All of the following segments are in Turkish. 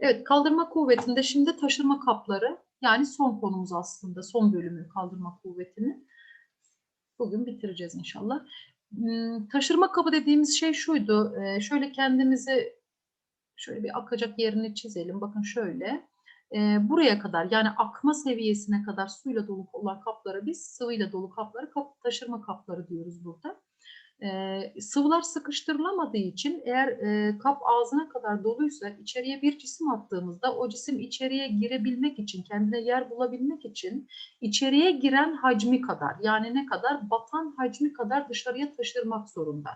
Evet, kaldırma kuvvetinde şimdi taşırma kapları yani son konumuz aslında son bölümü kaldırma kuvvetini. Bugün bitireceğiz inşallah. Hmm, Taşırma kabı dediğimiz şey şuydu. Şöyle kendimizi şöyle bir akacak yerini çizelim. Bakın şöyle. Buraya kadar yani akma seviyesine kadar suyla dolu olan kaplara biz sıvıyla dolu kapları kap, taşırma kapları diyoruz burada. E, sıvılar sıkıştırılamadığı için eğer e, kap ağzına kadar doluysa içeriye bir cisim attığımızda o cisim içeriye girebilmek için kendine yer bulabilmek için içeriye giren hacmi kadar yani ne kadar batan hacmi kadar dışarıya taşırmak zorunda.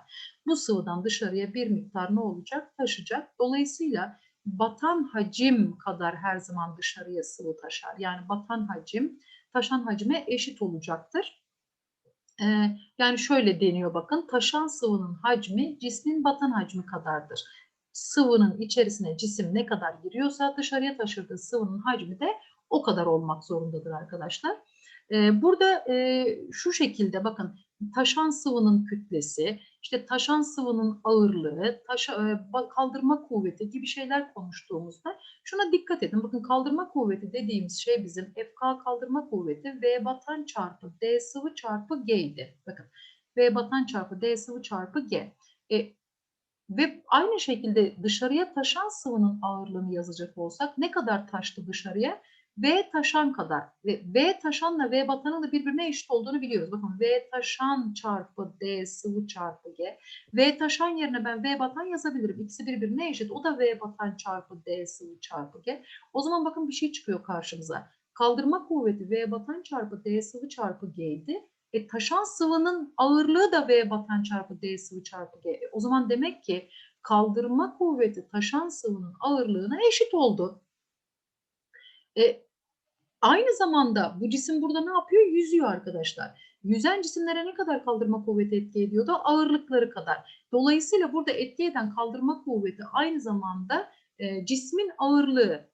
Bu sıvıdan dışarıya bir miktar ne olacak? Taşacak. Dolayısıyla batan hacim kadar her zaman dışarıya sıvı taşar. Yani batan hacim taşan hacme eşit olacaktır. Ee, yani şöyle deniyor bakın taşan sıvının hacmi cismin batan hacmi kadardır. Sıvının içerisine cisim ne kadar giriyorsa dışarıya taşırdığı sıvının hacmi de o kadar olmak zorundadır arkadaşlar. Ee, burada e, şu şekilde bakın taşan sıvının kütlesi, işte taşan sıvının ağırlığı, taşa, e, kaldırma kuvveti gibi şeyler konuştuğumuzda şuna dikkat edin. Bakın kaldırma kuvveti dediğimiz şey bizim FK kaldırma kuvveti V batan çarpı D sıvı çarpı G idi. Bakın V batan çarpı D sıvı çarpı G. E, ve aynı şekilde dışarıya taşan sıvının ağırlığını yazacak olsak ne kadar taştı dışarıya? V taşan kadar. Ve V taşanla V batanın da birbirine eşit olduğunu biliyoruz. Bakın V taşan çarpı D sıvı çarpı G. V taşan yerine ben V batan yazabilirim. İkisi birbirine eşit. O da V batan çarpı D sıvı çarpı G. O zaman bakın bir şey çıkıyor karşımıza. Kaldırma kuvveti V batan çarpı D sıvı çarpı G idi. E, taşan sıvının ağırlığı da V batan çarpı D sıvı çarpı G. E, o zaman demek ki kaldırma kuvveti taşan sıvının ağırlığına eşit oldu. E, aynı zamanda bu cisim burada ne yapıyor? Yüzüyor arkadaşlar. Yüzen cisimlere ne kadar kaldırma kuvveti etki ediyordu? Ağırlıkları kadar. Dolayısıyla burada etki eden kaldırma kuvveti aynı zamanda e, cismin ağırlığı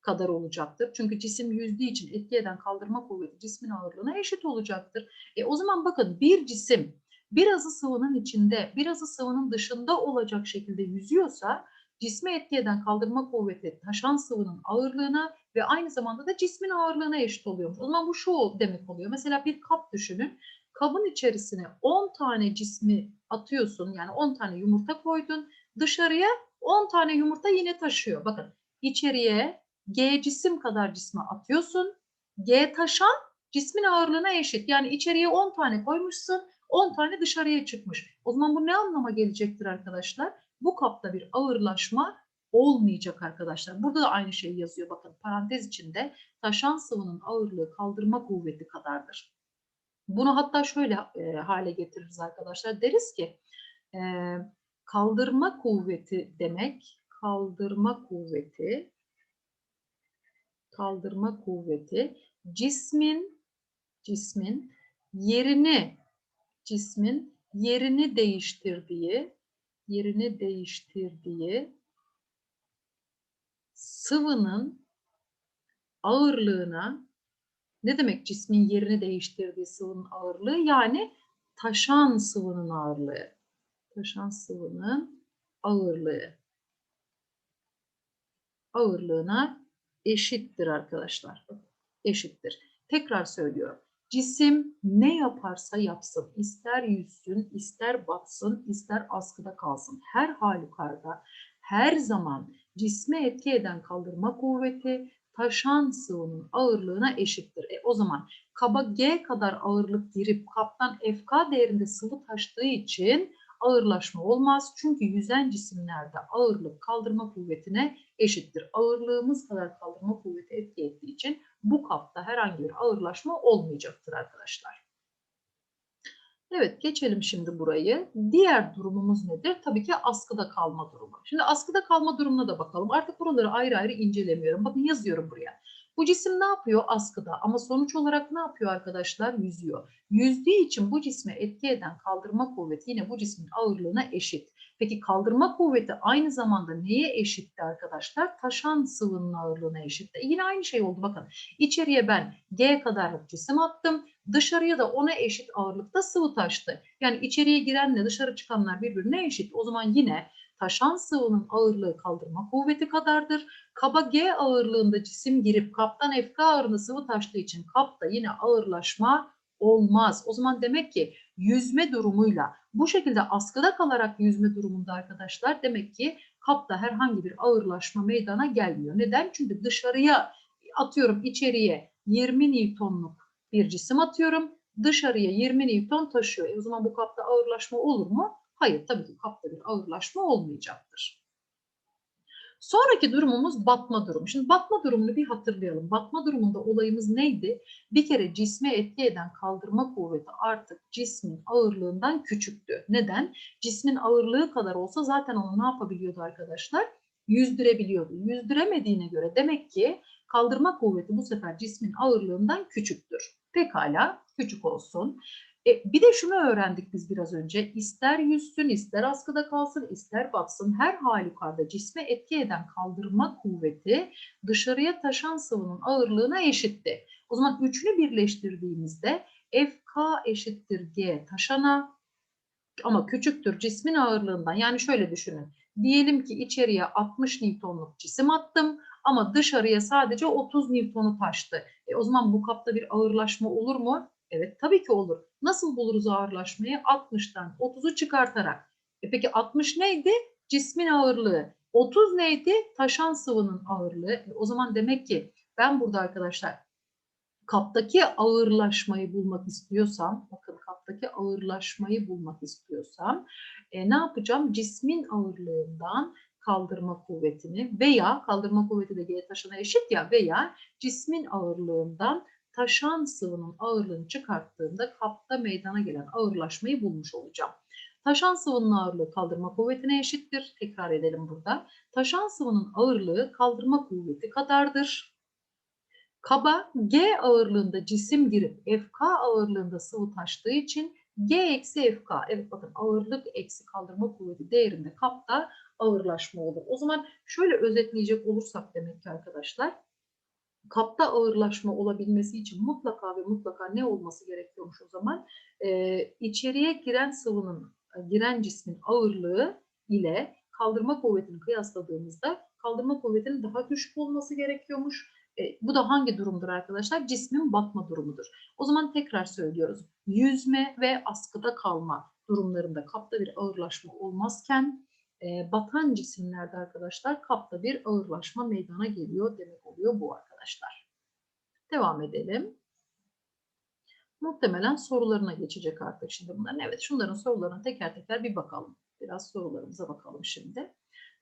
kadar olacaktır. Çünkü cisim yüzdüğü için etki eden kaldırma kuvveti cismin ağırlığına eşit olacaktır. E, o zaman bakın bir cisim birazı sıvının içinde, birazı sıvının dışında olacak şekilde yüzüyorsa cisme etki eden kaldırma kuvveti taşan sıvının ağırlığına ve aynı zamanda da cismin ağırlığına eşit oluyormuş. O zaman bu şu demek oluyor. Mesela bir kap düşünün. Kabın içerisine 10 tane cismi atıyorsun. Yani 10 tane yumurta koydun. Dışarıya 10 tane yumurta yine taşıyor. Bakın içeriye G cisim kadar cismi atıyorsun. G taşan cismin ağırlığına eşit. Yani içeriye 10 tane koymuşsun. 10 tane dışarıya çıkmış. O zaman bu ne anlama gelecektir arkadaşlar? Bu kapta bir ağırlaşma olmayacak arkadaşlar. Burada da aynı şey yazıyor. Bakın parantez içinde taşan sıvının ağırlığı kaldırma kuvveti kadardır. Bunu hatta şöyle e, hale getiririz arkadaşlar. Deriz ki e, kaldırma kuvveti demek kaldırma kuvveti kaldırma kuvveti cismin cismin yerini cismin yerini değiştirdiği yerini değiştirdiği sıvının ağırlığına ne demek cismin yerini değiştirdiği sıvının ağırlığı? Yani taşan sıvının ağırlığı. Taşan sıvının ağırlığı. Ağırlığına eşittir arkadaşlar. Eşittir. Tekrar söylüyorum. Cisim ne yaparsa yapsın, ister yüzsün, ister batsın, ister askıda kalsın. Her halükarda her zaman cisme etki eden kaldırma kuvveti taşan sıvının ağırlığına eşittir. E, o zaman kaba G kadar ağırlık girip kaptan FK değerinde sıvı taştığı için ağırlaşma olmaz. Çünkü yüzen cisimlerde ağırlık kaldırma kuvvetine eşittir. Ağırlığımız kadar kaldırma kuvveti etki ettiği için bu kapta herhangi bir ağırlaşma olmayacaktır arkadaşlar. Evet geçelim şimdi burayı. Diğer durumumuz nedir? Tabii ki askıda kalma durumu. Şimdi askıda kalma durumuna da bakalım. Artık buraları ayrı ayrı incelemiyorum. Bakın yazıyorum buraya. Bu cisim ne yapıyor askıda ama sonuç olarak ne yapıyor arkadaşlar? Yüzüyor. Yüzdüğü için bu cisme etki eden kaldırma kuvveti yine bu cismin ağırlığına eşit. Peki kaldırma kuvveti aynı zamanda neye eşitti arkadaşlar? Taşan sıvının ağırlığına eşitti. E yine aynı şey oldu bakın. İçeriye ben G kadarlık cisim attım. Dışarıya da ona eşit ağırlıkta sıvı taştı. Yani içeriye girenle dışarı çıkanlar birbirine eşit. O zaman yine taşan sıvının ağırlığı kaldırma kuvveti kadardır. Kaba G ağırlığında cisim girip kaptan FK ağırlığında sıvı taştığı için kapta yine ağırlaşma olmaz. O zaman demek ki yüzme durumuyla bu şekilde askıda kalarak yüzme durumunda arkadaşlar demek ki kapta herhangi bir ağırlaşma meydana gelmiyor. Neden? Çünkü dışarıya atıyorum içeriye 20 Newton'luk bir cisim atıyorum. Dışarıya 20 Newton taşıyor. E o zaman bu kapta ağırlaşma olur mu? Hayır tabii ki kapta bir ağırlaşma olmayacaktır. Sonraki durumumuz batma durumu. Şimdi batma durumunu bir hatırlayalım. Batma durumunda olayımız neydi? Bir kere cisme etki eden kaldırma kuvveti artık cismin ağırlığından küçüktü. Neden? Cismin ağırlığı kadar olsa zaten onu ne yapabiliyordu arkadaşlar? Yüzdürebiliyordu. Yüzdüremediğine göre demek ki kaldırma kuvveti bu sefer cismin ağırlığından küçüktür. Pekala küçük olsun. E, bir de şunu öğrendik biz biraz önce. İster yüzsün, ister askıda kalsın, ister batsın her halükarda cisme etki eden kaldırma kuvveti dışarıya taşan sıvının ağırlığına eşitti. O zaman üçünü birleştirdiğimizde FK eşittir G taşana ama küçüktür cismin ağırlığından. Yani şöyle düşünün. Diyelim ki içeriye 60 Newton'luk cisim attım ama dışarıya sadece 30 Newton'u taştı. E, o zaman bu kapta bir ağırlaşma olur mu? Evet tabii ki olur. Nasıl buluruz ağırlaşmayı? 60'tan 30'u çıkartarak. E peki 60 neydi? Cismin ağırlığı. 30 neydi? Taşan sıvının ağırlığı. E o zaman demek ki ben burada arkadaşlar kaptaki ağırlaşmayı bulmak istiyorsam, bakın kaptaki ağırlaşmayı bulmak istiyorsam e, ne yapacağım? Cismin ağırlığından kaldırma kuvvetini veya kaldırma kuvveti de G taşına eşit ya veya cismin ağırlığından taşan sıvının ağırlığını çıkarttığımda kapta meydana gelen ağırlaşmayı bulmuş olacağım. Taşan sıvının ağırlığı kaldırma kuvvetine eşittir. Tekrar edelim burada. Taşan sıvının ağırlığı kaldırma kuvveti kadardır. Kaba G ağırlığında cisim girip FK ağırlığında sıvı taştığı için G eksi FK. Evet bakın ağırlık eksi kaldırma kuvveti değerinde kapta ağırlaşma olur. O zaman şöyle özetleyecek olursak demek ki arkadaşlar kapta ağırlaşma olabilmesi için mutlaka ve mutlaka ne olması gerekiyormuş o zaman? Ee, içeriye giren sıvının, giren cismin ağırlığı ile kaldırma kuvvetini kıyasladığımızda kaldırma kuvvetinin daha düşük olması gerekiyormuş. E, bu da hangi durumdur arkadaşlar? Cismin batma durumudur. O zaman tekrar söylüyoruz. Yüzme ve askıda kalma durumlarında kapta bir ağırlaşma olmazken e, batan cisimlerde arkadaşlar kapta bir ağırlaşma meydana geliyor demek oluyor bu arkadaşlar. Devam edelim. Muhtemelen sorularına geçecek artık şimdi bunların. Evet şunların sorularına teker teker bir bakalım. Biraz sorularımıza bakalım şimdi.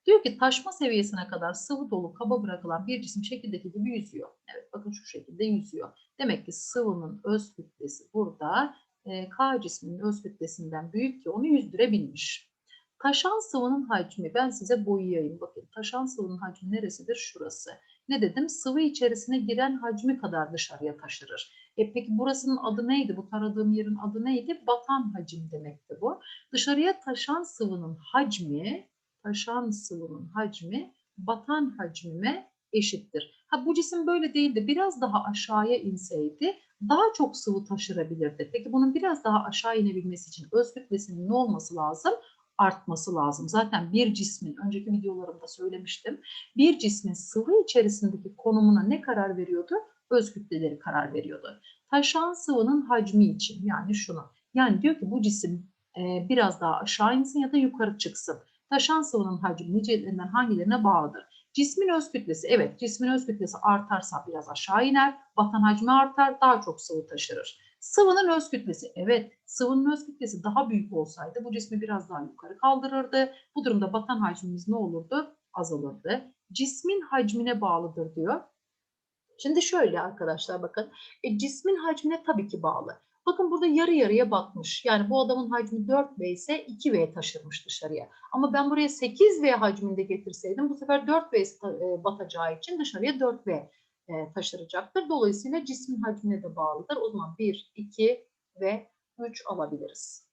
Diyor ki taşma seviyesine kadar sıvı dolu kaba bırakılan bir cisim şekildeki gibi yüzüyor. Evet bakın şu şekilde yüzüyor. Demek ki sıvının öz kütlesi burada e, K cisminin öz kütlesinden büyük ki onu yüzdürebilmiş. Taşan sıvının hacmi ben size boyayayım. Bakın taşan sıvının hacmi neresidir? Şurası. Ne dedim? Sıvı içerisine giren hacmi kadar dışarıya taşırır. E peki burasının adı neydi? Bu taradığım yerin adı neydi? Batan hacim demekti bu. Dışarıya taşan sıvının hacmi, taşan sıvının hacmi batan hacmime eşittir. Ha bu cisim böyle değildi. Biraz daha aşağıya inseydi daha çok sıvı taşırabilirdi. Peki bunun biraz daha aşağı inebilmesi için öz kütlesinin ne olması lazım? Artması lazım. Zaten bir cismin, önceki videolarımda söylemiştim, bir cismin sıvı içerisindeki konumuna ne karar veriyordu? Öz kütleleri karar veriyordu. Taşan sıvının hacmi için yani şunu. Yani diyor ki bu cisim e, biraz daha aşağı insin ya da yukarı çıksın. Taşan sıvının hacmi niceliklerinden hangilerine bağlıdır? Cismin öz kütlesi, evet cismin öz kütlesi artarsa biraz aşağı iner, batan hacmi artar, daha çok sıvı taşırır. Sıvının öz kütlesi, evet sıvının öz kütlesi daha büyük olsaydı bu cismi biraz daha yukarı kaldırırdı. Bu durumda batan hacmimiz ne olurdu? Azalırdı. Cismin hacmine bağlıdır diyor. Şimdi şöyle arkadaşlar bakın. E, cismin hacmine tabii ki bağlı. Bakın burada yarı yarıya batmış. Yani bu adamın hacmi 4V ise 2V taşırmış dışarıya. Ama ben buraya 8V hacminde getirseydim bu sefer 4V e, batacağı için dışarıya 4V e, taşıracaktır. Dolayısıyla cismin hacmine de bağlıdır. O zaman 1, 2 ve 3 alabiliriz.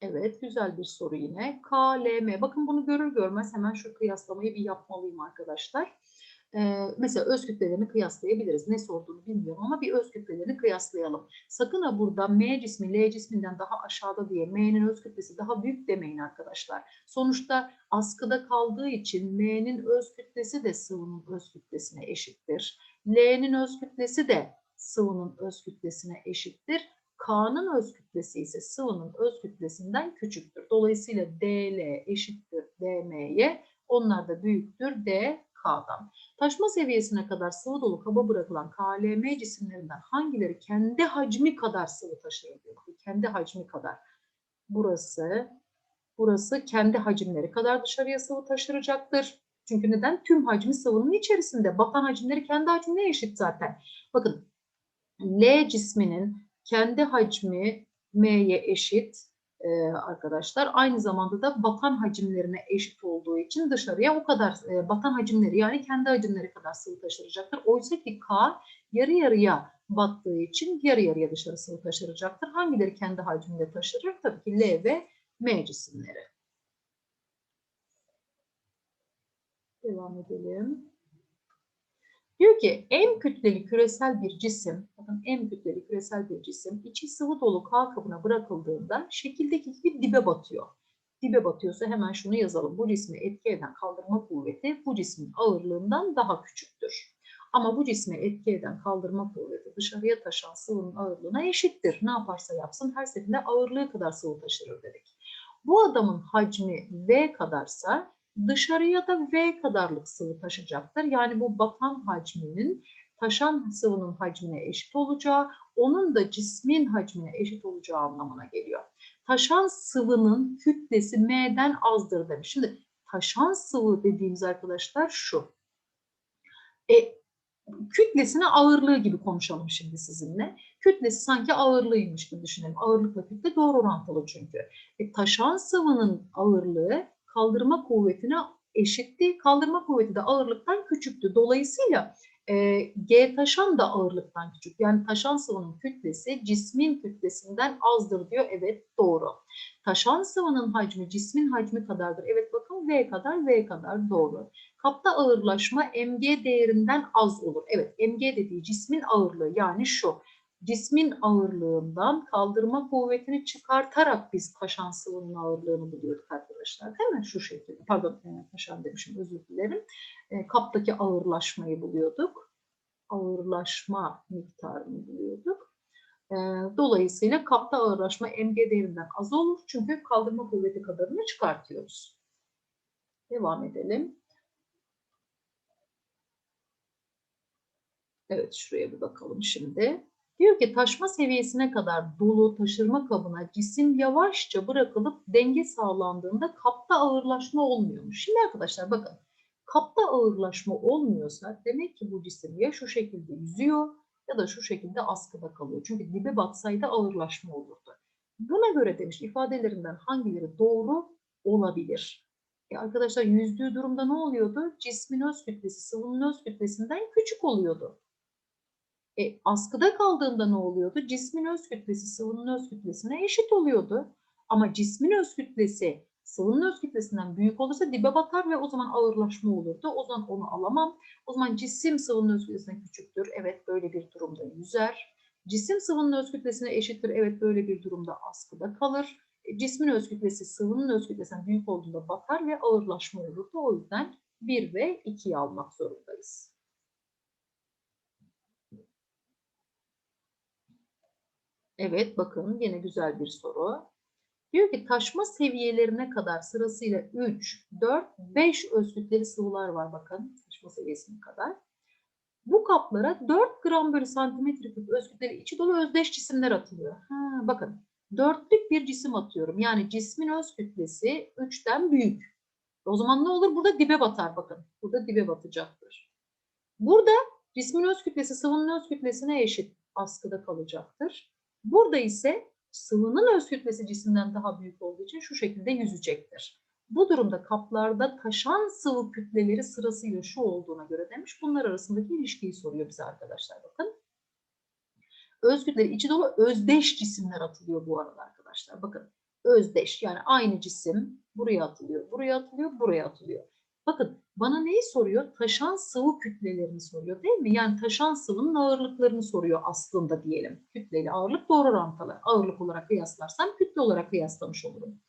Evet, güzel bir soru yine. KLM. Bakın bunu görür görmez hemen şu kıyaslamayı bir yapmalıyım arkadaşlar. Mesela öz kütlelerini kıyaslayabiliriz. Ne sorduğunu bilmiyorum ama bir öz kütlelerini kıyaslayalım. Sakın ha burada M cismi L cisminden daha aşağıda diye M'nin öz kütlesi daha büyük demeyin arkadaşlar. Sonuçta askıda kaldığı için M'nin öz kütlesi de sıvının öz kütlesine eşittir. L'nin öz kütlesi de sıvının öz kütlesine eşittir. K'nın öz kütlesi ise sıvının öz kütlesinden küçüktür. Dolayısıyla DL eşittir DM'ye. Onlar da büyüktür DK'dan. Taşma seviyesine kadar sıvı dolu kaba bırakılan KLM cisimlerinden hangileri kendi hacmi kadar sıvı taşır diyor. Kendi hacmi kadar. Burası, burası kendi hacimleri kadar dışarıya sıvı taşıracaktır. Çünkü neden? Tüm hacmi sıvının içerisinde. Batan hacimleri kendi hacmine eşit zaten. Bakın L cisminin kendi hacmi M'ye eşit e, arkadaşlar. Aynı zamanda da batan hacimlerine eşit olduğu için dışarıya o kadar e, batan hacimleri yani kendi hacimleri kadar sıvı taşıracaktır. Oysa ki K yarı yarıya battığı için yarı yarıya dışarı sıvı taşıracaktır. Hangileri kendi hacminde taşırır? Tabii ki L ve M cisimleri. Devam edelim. Diyor ki en kütleli küresel bir cisim, bakın en kütleli küresel bir cisim içi sıvı dolu K bırakıldığında şekildeki gibi dibe batıyor. Dibe batıyorsa hemen şunu yazalım. Bu cismi etki eden kaldırma kuvveti bu cismin ağırlığından daha küçüktür. Ama bu cisme etki eden kaldırma kuvveti dışarıya taşan sıvının ağırlığına eşittir. Ne yaparsa yapsın her seferinde ağırlığı kadar sıvı taşırır dedik. Bu adamın hacmi V kadarsa dışarıya da V kadarlık sıvı taşıyacaktır. Yani bu batan hacminin taşan sıvının hacmine eşit olacağı, onun da cismin hacmine eşit olacağı anlamına geliyor. Taşan sıvının kütlesi M'den azdır demiş. Şimdi taşan sıvı dediğimiz arkadaşlar şu. E, kütlesine ağırlığı gibi konuşalım şimdi sizinle. Kütlesi sanki ağırlığıymış gibi düşünelim. Ağırlıkla kütle doğru orantılı çünkü. E, taşan sıvının ağırlığı kaldırma kuvvetine eşitti. Kaldırma kuvveti de ağırlıktan küçüktü. Dolayısıyla e, G taşan da ağırlıktan küçük. Yani taşan sıvının kütlesi cismin kütlesinden azdır diyor. Evet doğru. Taşan sıvının hacmi cismin hacmi kadardır. Evet bakın V kadar V kadar doğru. Kapta ağırlaşma mg değerinden az olur. Evet mg dediği cismin ağırlığı yani şu cismin ağırlığından kaldırma kuvvetini çıkartarak biz taşan sıvının ağırlığını buluyorduk arkadaşlar. Değil mi? Şu şekilde. Pardon e, taşan demişim özür dilerim. E, kaptaki ağırlaşmayı buluyorduk. Ağırlaşma miktarını buluyorduk. E, dolayısıyla kapta ağırlaşma mg değerinden az olur. Çünkü kaldırma kuvveti kadarını çıkartıyoruz. Devam edelim. Evet şuraya bir bakalım şimdi. Diyor ki taşma seviyesine kadar dolu taşırma kabına cisim yavaşça bırakılıp denge sağlandığında kapta ağırlaşma olmuyormuş. Şimdi arkadaşlar bakın kapta ağırlaşma olmuyorsa demek ki bu cisim ya şu şekilde yüzüyor ya da şu şekilde askıda kalıyor. Çünkü dibe batsaydı ağırlaşma olurdu. Buna göre demiş ifadelerinden hangileri doğru olabilir? E arkadaşlar yüzdüğü durumda ne oluyordu? Cismin öz kütlesi sıvının öz kütlesinden küçük oluyordu. E, askıda kaldığında ne oluyordu? Cismin öz kütlesi sıvının öz kütlesine eşit oluyordu. Ama cismin öz kütlesi sıvının öz kütlesinden büyük olursa dibe batar ve o zaman ağırlaşma olurdu. O zaman onu alamam. O zaman cisim sıvının öz kütlesine küçüktür. Evet böyle bir durumda yüzer. Cisim sıvının öz kütlesine eşittir. Evet böyle bir durumda askıda kalır. E, cismin öz kütlesi sıvının öz kütlesinden büyük olduğunda batar ve ağırlaşma olurdu. O yüzden 1 ve 2'yi almak zorundayız. Evet bakın yine güzel bir soru. Diyor ki taşma seviyelerine kadar sırasıyla 3, 4, 5 özgütleri sıvılar var bakın taşma seviyesine kadar. Bu kaplara 4 gram bölü santimetre küp özgütleri içi dolu özdeş cisimler atılıyor. Ha, bakın dörtlük bir cisim atıyorum. Yani cismin öz kütlesi 3'ten büyük. O zaman ne olur? Burada dibe batar bakın. Burada dibe batacaktır. Burada cismin öz kütlesi sıvının öz kütlesine eşit askıda kalacaktır. Burada ise sıvının öz kütlesi cisimden daha büyük olduğu için şu şekilde yüzecektir. Bu durumda kaplarda taşan sıvı kütleleri sırasıyla şu olduğuna göre demiş. Bunlar arasındaki ilişkiyi soruyor bize arkadaşlar bakın. Öz kütleleri içi dolu özdeş cisimler atılıyor bu arada arkadaşlar. Bakın özdeş yani aynı cisim buraya atılıyor, buraya atılıyor, buraya atılıyor. Bakın bana neyi soruyor? Taşan sıvı kütlelerini soruyor değil mi? Yani taşan sıvının ağırlıklarını soruyor aslında diyelim. Kütleli ağırlık doğru orantılı. Ağırlık olarak kıyaslarsam kütle olarak kıyaslamış olurum.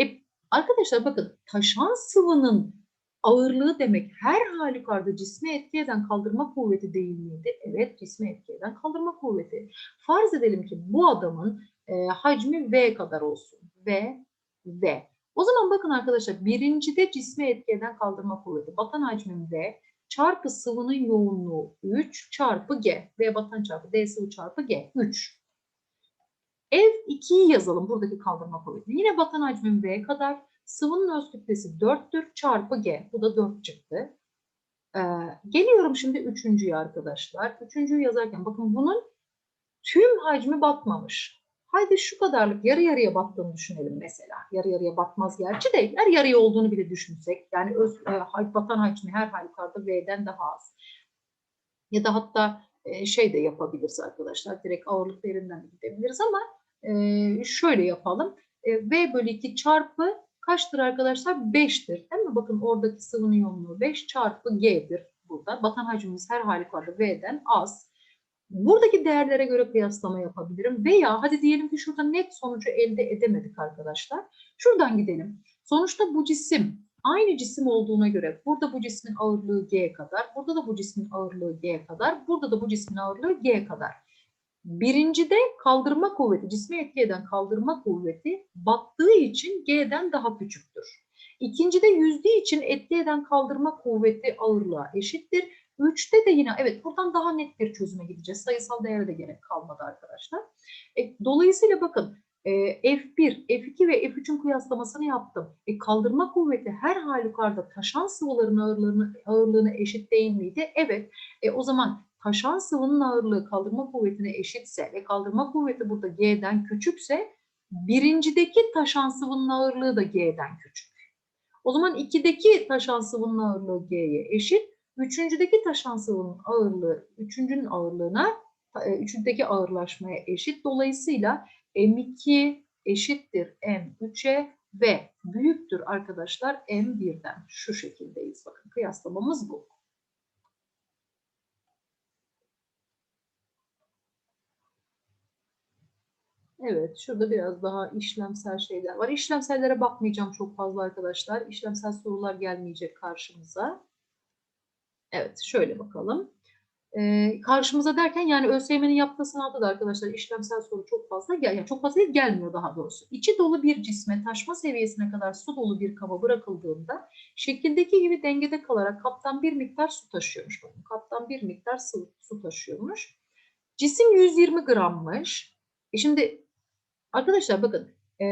E, arkadaşlar bakın taşan sıvının ağırlığı demek her halükarda cisme etki eden kaldırma kuvveti değil miydi? Evet cisme etki eden kaldırma kuvveti. Farz edelim ki bu adamın e, hacmi V kadar olsun. V, V. O zaman bakın arkadaşlar birincide cisme etki eden kaldırma kuvveti. Batan hacmim V çarpı sıvının yoğunluğu 3 çarpı G. V batan çarpı D sıvı çarpı G. 3. Ev 2'yi yazalım buradaki kaldırma kuvveti. Yine batan hacmim V kadar. Sıvının öz kütlesi 4'tür çarpı G. Bu da 4 çıktı. Ee, geliyorum şimdi üçüncüye arkadaşlar. Üçüncüyü yazarken bakın bunun tüm hacmi batmamış. Haydi şu kadarlık yarı yarıya battığını düşünelim mesela. Yarı yarıya batmaz gerçi de yarı yarıya olduğunu bile düşünsek. Yani öz, e, batan hacmi her halükarda V'den daha az. Ya da hatta e, şey de yapabiliriz arkadaşlar. Direkt ağırlık değerinden de gidebiliriz ama e, şöyle yapalım. E, v bölü 2 çarpı kaçtır arkadaşlar? 5'tir. Değil mi? Bakın oradaki sıvının yoğunluğu 5 çarpı G'dir burada. Batan hacmimiz her halükarda V'den az. Buradaki değerlere göre kıyaslama yapabilirim. Veya hadi diyelim ki şurada net sonucu elde edemedik arkadaşlar. Şuradan gidelim. Sonuçta bu cisim aynı cisim olduğuna göre burada bu cismin ağırlığı G kadar, burada da bu cismin ağırlığı G kadar, burada da bu cismin ağırlığı G kadar. Birincide kaldırma kuvveti, cisme etki eden kaldırma kuvveti battığı için G'den daha küçüktür. İkincide yüzdüğü için etki eden kaldırma kuvveti ağırlığa eşittir. Üçte de yine evet buradan daha net bir çözüme gideceğiz. Sayısal değere de gerek kalmadı arkadaşlar. E, dolayısıyla bakın e, F1, F2 ve F3'ün kıyaslamasını yaptım. E, kaldırma kuvveti her halükarda taşan sıvıların ağırlığını, ağırlığına eşit değil miydi? Evet. E, o zaman taşan sıvının ağırlığı kaldırma kuvvetine eşitse ve kaldırma kuvveti burada G'den küçükse birincideki taşan sıvının ağırlığı da G'den küçük. O zaman 2'deki taşan sıvının ağırlığı G'ye eşit. Üçüncüdeki taşan sıvının ağırlığı, üçüncünün ağırlığına, e, üçüncüdeki ağırlaşmaya eşit. Dolayısıyla M2 eşittir M3'e ve büyüktür arkadaşlar M1'den. Şu şekildeyiz. Bakın kıyaslamamız bu. Evet, şurada biraz daha işlemsel şeyler var. İşlemsellere bakmayacağım çok fazla arkadaşlar. İşlemsel sorular gelmeyecek karşımıza. Evet, şöyle bakalım. Ee, karşımıza derken yani ÖSYM'nin yaptığı sınavda da arkadaşlar işlemsel soru çok fazla gel yani çok fazla değil, gelmiyor daha doğrusu. İçi dolu bir cisme taşma seviyesine kadar su dolu bir kaba bırakıldığında şekildeki gibi dengede kalarak kaptan bir miktar su taşıyormuş. Bakın kaptan bir miktar su, su taşıyormuş. Cisim 120 grammış. E şimdi arkadaşlar bakın e,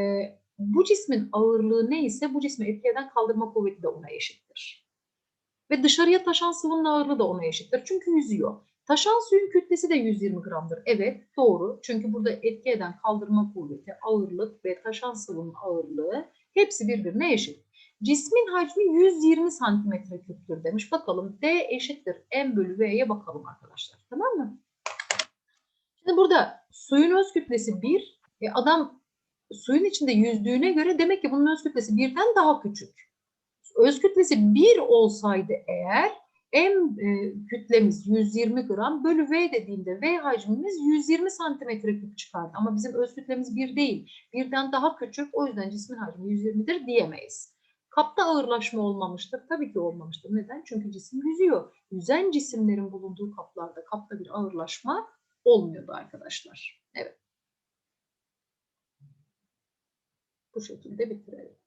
bu cismin ağırlığı neyse bu cisme etki eden kaldırma kuvveti de ona eşittir. Ve dışarıya taşan sıvının ağırlığı da ona eşittir. Çünkü yüzüyor. Taşan suyun kütlesi de 120 gramdır. Evet doğru. Çünkü burada etki eden kaldırma kuvveti, ağırlık ve taşan sıvının ağırlığı hepsi birbirine eşit. Cismin hacmi 120 santimetre küptür demiş. Bakalım D eşittir M bölü V'ye bakalım arkadaşlar. Tamam mı? Şimdi burada suyun öz kütlesi 1. E adam suyun içinde yüzdüğüne göre demek ki bunun öz kütlesi birden daha küçük öz kütlesi 1 olsaydı eğer M e, kütlemiz 120 gram bölü V dediğimde V hacmimiz 120 santimetre küp çıkardı. Ama bizim öz kütlemiz 1 değil. Birden daha küçük. O yüzden cismin hacmi 120'dir diyemeyiz. Kapta ağırlaşma olmamıştır. Tabii ki olmamıştır. Neden? Çünkü cisim yüzüyor. Yüzen cisimlerin bulunduğu kaplarda kapta bir ağırlaşma olmuyordu arkadaşlar. Evet. Bu şekilde bitirelim.